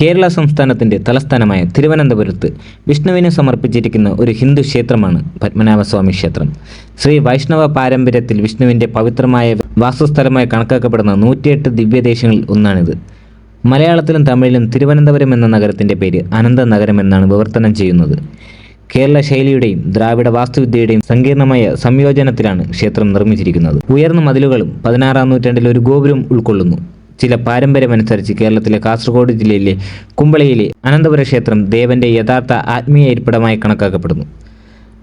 കേരള സംസ്ഥാനത്തിന്റെ തലസ്ഥാനമായ തിരുവനന്തപുരത്ത് വിഷ്ണുവിന് സമർപ്പിച്ചിരിക്കുന്ന ഒരു ഹിന്ദു ക്ഷേത്രമാണ് പത്മനാഭസ്വാമി ക്ഷേത്രം. ശ്രീ വൈഷ്ണവ പാരമ്പര്യത്തിൽ വിഷ്ണുവിന്റെ പവിത്രമായ വാസസ്ഥലമായി കണക്കാക്കപ്പെടുന്ന നൂറ്റിയെട്ട് ദിവ്യദേശങ്ങളിൽ ഒന്നാണിത്. മലയാളത്തിലും തമിഴിലും തിരുവനന്തപുരം എന്ന നഗരത്തിന്റെ പേര് അനന്ത നഗരം എന്നാണ് വിവർത്തനം ചെയ്യുന്നത്. കേരള ശൈലിയുടെയും ദ്രാവിഡ വാസ്തുവിദ്യയുടെയും സങ്കീർണമായ സംയോജനത്തിലാണ് ക്ഷേത്രം നിർമ്മിച്ചിരിക്കുന്നത്. ഉയർന്ന മതിലുകളും പതിനാറാം നൂറ്റാണ്ടിൽ ഒരു ഗോപുരം ഉൾക്കൊള്ളുന്നു. ചില പാരമ്പര്യമനുസരിച്ച് കേരളത്തിലെ കാസർഗോഡ് ജില്ലയിലെ കുമ്പളയിലെ അനന്തപുര ക്ഷേത്രം ദേവന്റെ യഥാർത്ഥ ആത്മീയ ഇരിപ്പിടമായി കണക്കാക്കപ്പെടുന്നു.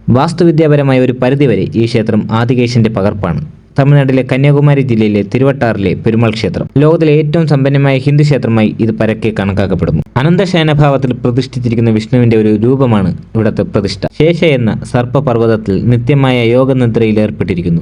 വാസ്തുവിദ്യാപരമായ ഒരു പരിധിവരെ ഈ ക്ഷേത്രം ആദികേശന്റെ പകർപ്പാണ്. തമിഴ്നാട്ടിലെ കന്യാകുമാരി ജില്ലയിലെ തിരുവട്ടാറിലെ പെരുമാൾ ക്ഷേത്രം. ലോകത്തിലെ ഏറ്റവും സമ്പന്നമായ ഹിന്ദു ക്ഷേത്രമായി ഇത് പരക്കെ കണക്കാക്കപ്പെടുന്നു. അനന്തശയനഭാവത്തിൽ പ്രതിഷ്ഠിച്ചിരിക്കുന്ന വിഷ്ണുവിന്റെ ഒരു രൂപമാണ് ഇവിടുത്തെ പ്രതിഷ്ഠ. ശേഷ എന്ന സർപ്പപർവതത്തിൽ നിത്യമായ യോഗനിദ്രയിൽ ഏർപ്പെട്ടിരിക്കുന്നു.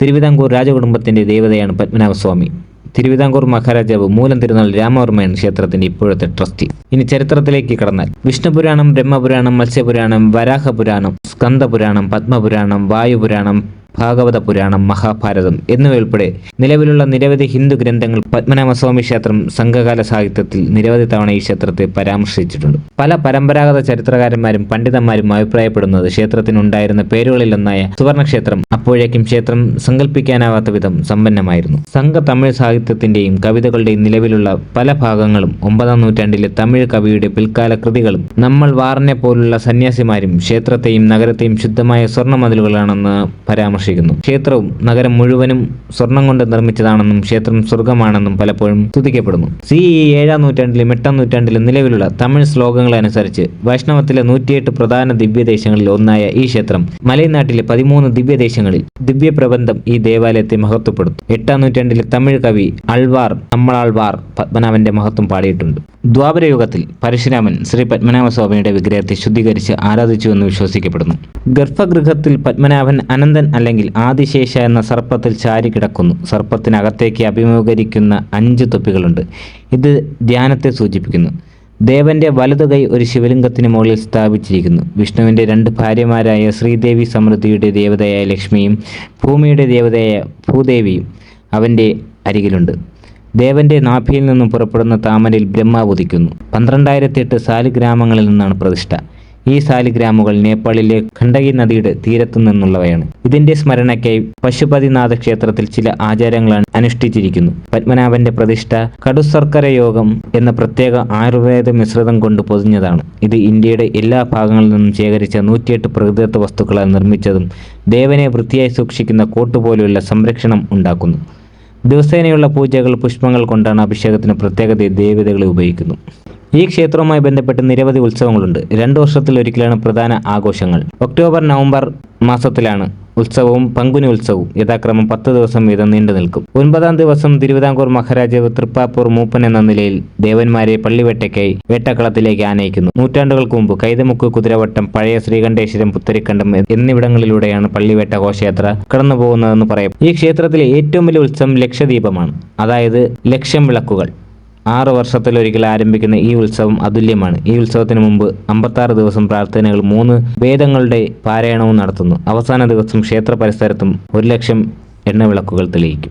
തിരുവിതാംകൂർ രാജകുടുംബത്തിന്റെ ദേവതയാണ് പത്മനാഭസ്വാമി. തിരുവിതാംകൂർ മഹാരാജാവ് മൂലം തിരുനാൾ രാമവർമ്മയാണ് ക്ഷേത്രത്തിന്റെ ഇപ്പോഴത്തെ ട്രസ്റ്റി. ഇനി ചരിത്രത്തിലേക്ക് കടന്നാൽ. വിഷ്ണുപുരാണം ബ്രഹ്മപുരാണം മത്സ്യപുരാണം വരാഹപുരാണം സ്കന്ദപുരാണം പത്മപുരാണം വായുപുരാണം ഭാഗവത പുരാണം മഹാഭാരതം എന്നിവയുൾപ്പെടെ നിലവിലുള്ള നിരവധി ഹിന്ദു ഗ്രന്ഥങ്ങൾ പത്മനാഭസ്വാമി ക്ഷേത്രം സംഘകാല സാഹിത്യത്തിൽ നിരവധി തവണ ഈ ക്ഷേത്രത്തെ പരാമർശിച്ചിട്ടുണ്ട്. പല പരമ്പരാഗത ചരിത്രകാരന്മാരും പണ്ഡിതന്മാരും അഭിപ്രായപ്പെടുന്നത് ക്ഷേത്രത്തിനുണ്ടായിരുന്ന പേരുകളിലൊന്നായ സുവർണക്ഷേത്രം അപ്പോഴേക്കും ക്ഷേത്രം സങ്കല്പിക്കാനാവാത്ത വിധം സമ്പന്നമായിരുന്നു. സംഘ തമിഴ് സാഹിത്യത്തിന്റെയും കവിതകളുടെയും നിലവിലുള്ള പല ഭാഗങ്ങളും ഒമ്പതാം നൂറ്റാണ്ടിലെ തമിഴ് കവിയുടെ പിൽക്കാല കൃതികളും നമ്മൾ വാറിനെ പോലുള്ള സന്യാസിമാരും ക്ഷേത്രത്തെയും നഗരത്തെയും ശുദ്ധമായ സ്വർണ മതിലുകളാണെന്ന് പരാമർശിക്കുന്നു ക്ഷേത്രവും നഗരം മുഴുവനും സ്വർണം കൊണ്ട് നിർമ്മിച്ചതാണെന്നും ക്ഷേത്രം സ്വർഗമാണെന്നും പലപ്പോഴും സ്തുതിക്കപ്പെടുന്നു. സി ഇ ഏഴാം നൂറ്റാണ്ടിലും എട്ടാം നൂറ്റാണ്ടിലും നിലവിലുള്ള തമിഴ് ശ്ലോകങ്ങളനുസരിച്ച് വൈഷ്ണവത്തിലെ നൂറ്റിയെട്ട് പ്രധാന ദിവ്യദേശങ്ങളിൽ ഒന്നായ ഈ ക്ഷേത്രം മലയനാട്ടിലെ പതിമൂന്ന് ദിവ്യദേശങ്ങളിൽ ദിവ്യപ്രബന്ധം ഈ ദേവാലയത്തെ മഹത്വപ്പെടുത്തും. എട്ടാം നൂറ്റാണ്ടിലെ തമിഴ് കവി അൾവാർ നമ്മളാൾവാർ പത്മനാഭന്റെ മഹത്വം പാടിയിട്ടുണ്ട്. ദ്വാപരയുഗത്തിൽ പരശുരാമൻ ശ്രീ പത്മനാഭസ്വാമിയുടെ വിഗ്രഹത്തെ ശുദ്ധീകരിച്ച് ആരാധിച്ചുവെന്ന് വിശ്വസിക്കപ്പെടുന്നു. ഗർഭഗൃഹത്തിൽ പത്മനാഭൻ അനന്തൻ അല്ലെങ്കിൽ ആദിശേഷ എന്ന സർപ്പത്തിൽ ചാരി കിടക്കുന്നു. സർപ്പത്തിനകത്തേക്ക് അഭിമുഖീകരിക്കുന്ന അഞ്ച് തൊപ്പികളുണ്ട്. ഇത് ധ്യാനത്തെ സൂചിപ്പിക്കുന്നു. ദേവന്റെ വലതുകൈ ഒരു ശിവലിംഗത്തിന് മുകളിൽ സ്ഥാപിച്ചിരിക്കുന്നു. വിഷ്ണുവിന്റെ രണ്ട് ഭാര്യമാരായ ശ്രീദേവി സമൃദ്ധിയുടെ ദേവതയായ ലക്ഷ്മിയും ഭൂമിയുടെ ദേവതയായ ഭൂദേവിയും അവന്റെ അരികിലുണ്ട്. ദേവന്റെ നാഭിയിൽ നിന്നും പുറപ്പെടുന്ന താമരയിൽ ബ്രഹ്മ ഉദിക്കുന്നു. പന്ത്രണ്ടായിരത്തി എട്ട് നിന്നാണ് പ്രതിഷ്ഠ. ഈ സാലിഗ്രാമുകൾ നേപ്പാളിലെ ഖണ്ഡകി നദിയുടെ തീരത്തു നിന്നുള്ളവയാണ്. ഇതിന്റെ സ്മരണയ്ക്കായി പശുപതിനാഥ ക്ഷേത്രത്തിൽ ചില ആചാരങ്ങളാണ് അനുഷ്ഠിച്ചിരിക്കുന്നു. പത്മനാഭന്റെ പ്രതിഷ്ഠ കടുസർക്കര യോഗം എന്ന പ്രത്യേക ആയുർവേദ മിശ്രിതം കൊണ്ട് പൊതിഞ്ഞതാണ്. ഇത് ഇന്ത്യയുടെ എല്ലാ ഭാഗങ്ങളിൽ നിന്നും ശേഖരിച്ച നൂറ്റിയെട്ട് പ്രകൃതിദത്ത വസ്തുക്കളാൽ നിർമ്മിച്ചതും ദേവനെ വൃത്തിയായി സൂക്ഷിക്കുന്ന കോട്ടുപോലെയുള്ള സംരക്ഷണം ഉണ്ടാക്കുന്നു. ദിവസേനയുള്ള പൂജകൾ പുഷ്പങ്ങൾ കൊണ്ടാണ് അഭിഷേകത്തിന് പ്രത്യേക ദേവതകളെ ഉപയോഗിക്കുന്നു. ഈ ക്ഷേത്രവുമായി ബന്ധപ്പെട്ട് നിരവധി ഉത്സവങ്ങളുണ്ട്. രണ്ടു വർഷത്തിൽ ഒരിക്കലാണ് പ്രധാന ആഘോഷങ്ങൾ. ഒക്ടോബർ നവംബർ മാസത്തിലാണ് ഉത്സവവും പങ്കുനി ഉത്സവവും യഥാക്രമം പത്ത് ദിവസം വീതം നീണ്ടു നിൽക്കും. ഒൻപതാം ദിവസം തിരുവിതാംകൂർ മഹാരാജാവ് തൃപ്പാപ്പൂർ മൂപ്പൻ എന്ന നിലയിൽ ദേവന്മാരെ പള്ളിവേട്ടയ്ക്കായി വേട്ടക്കളത്തിലേക്ക് ആനയിക്കുന്നു. നൂറ്റാണ്ടുകൾക്ക് മുമ്പ് കൈതമുക്ക് കുതിരവട്ടം പഴയ ശ്രീകണ്ഠേശ്വരം പുത്തരിക്കണ്ടം എന്നിവിടങ്ങളിലൂടെയാണ് പള്ളിവേട്ട ഘോഷയാത്ര കടന്നുപോകുന്നതെന്ന് പറയാം ഈ ക്ഷേത്രത്തിലെ ഏറ്റവും വലിയ ഉത്സവം ലക്ഷദീപമാണ് അതായത് ലക്ഷം വിളക്കുകൾ. ആറ് വർഷത്തിലൊരിക്കൽ ആരംഭിക്കുന്ന ഈ ഉത്സവം അതുല്യമാണ്. ഈ ഉത്സവത്തിന് മുമ്പ് അമ്പത്താറ് ദിവസം പ്രാർത്ഥനകൾ മൂന്ന് വേദങ്ങളുടെ പാരായണവും നടത്തുന്നു. അവസാന ദിവസം ക്ഷേത്ര പരിസരത്തും ഒരു ലക്ഷം എണ്ണവിളക്കുകൾ തെളിയിക്കും.